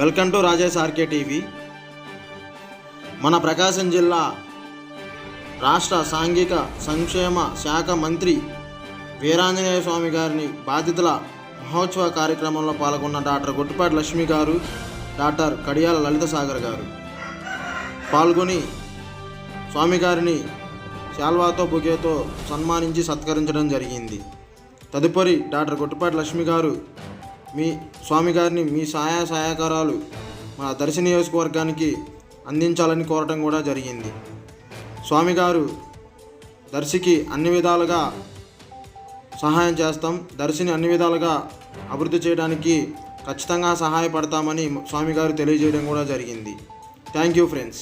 Welcome to Rajesh RK TV. మన ప్రకాశం జిల్లా రాష్ట్ర సాంఘిక సంక్షేమ శాఖ మంత్రి వీరాంజనేయ స్వామి గారిని బాధితుల మహోత్సవ కార్యక్రమంలో పాల్గొన్న డాక్టర్ గుట్టుపాటి లక్ష్మి గారు డాక్టర్ కడియాల లలిత సాగర్ గారు. పాల్గొని స్వామి గారిని శాల్వాతో బుకేతో సన్మానించి సత్కరించడం జరిగింది. తదుపరి డాక్టర్ గుట్టుపాటి లక్ష్మి గారు మీ స్వామి గారిని మీ సహాయ సహకారాలు మన దర్శి నియోజకవర్గానికి అందించాలని కోరటం కూడా జరిగింది. స్వామి గారు దర్శికి అన్ని విధాలుగా సహాయం చేస్తాం. దర్శిని అన్ని విధాలుగా అభివృద్ధి చేయడానికి ఖచ్చితంగా సహాయపడతామని స్వామి గారు తెలియజేయడం కూడా జరిగింది. Thank you friends.